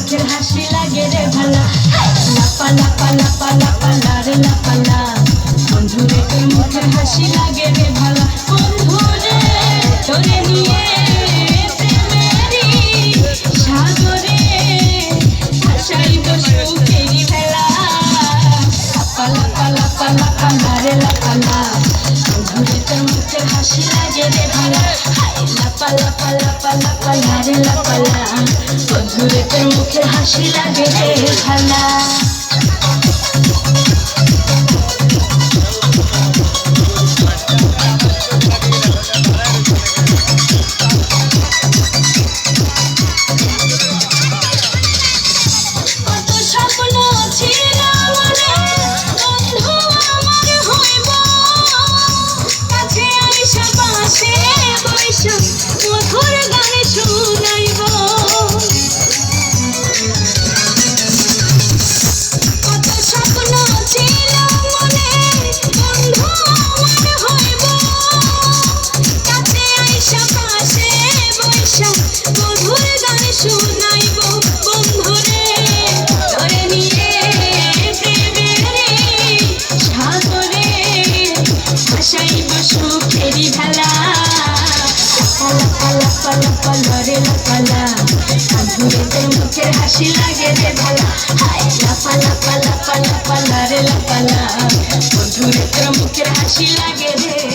মুখের হাসি লাগে রে ভালা। লাপা লাপা লাপা লাপা লা রে লাপা। লা বন্ধু রে, তোর মুখের হাসি লাগে রে ভালা। বন্ধু রে, তোরে নিয়ে সাগরে ভাষাই তো সুখেরি ভেলা। লাপা লাপা লাপা লাপা লা রে লাপা, লা। বন্ধু রে, তোর মুখের হাসি লাগে রে ভালা। লাপা লাপা লাপা লাপা লা রে লাপা, লা। কত সুখেরি ভেলা পালা পালা পালা রে লাপালা বন্ধুরে তোর মুখের হাসি লাগে রে ভালা হায় লাপালা পালা পালা পালা রে লাপালা মধুরে তোর মুখের হাসি লাগে রে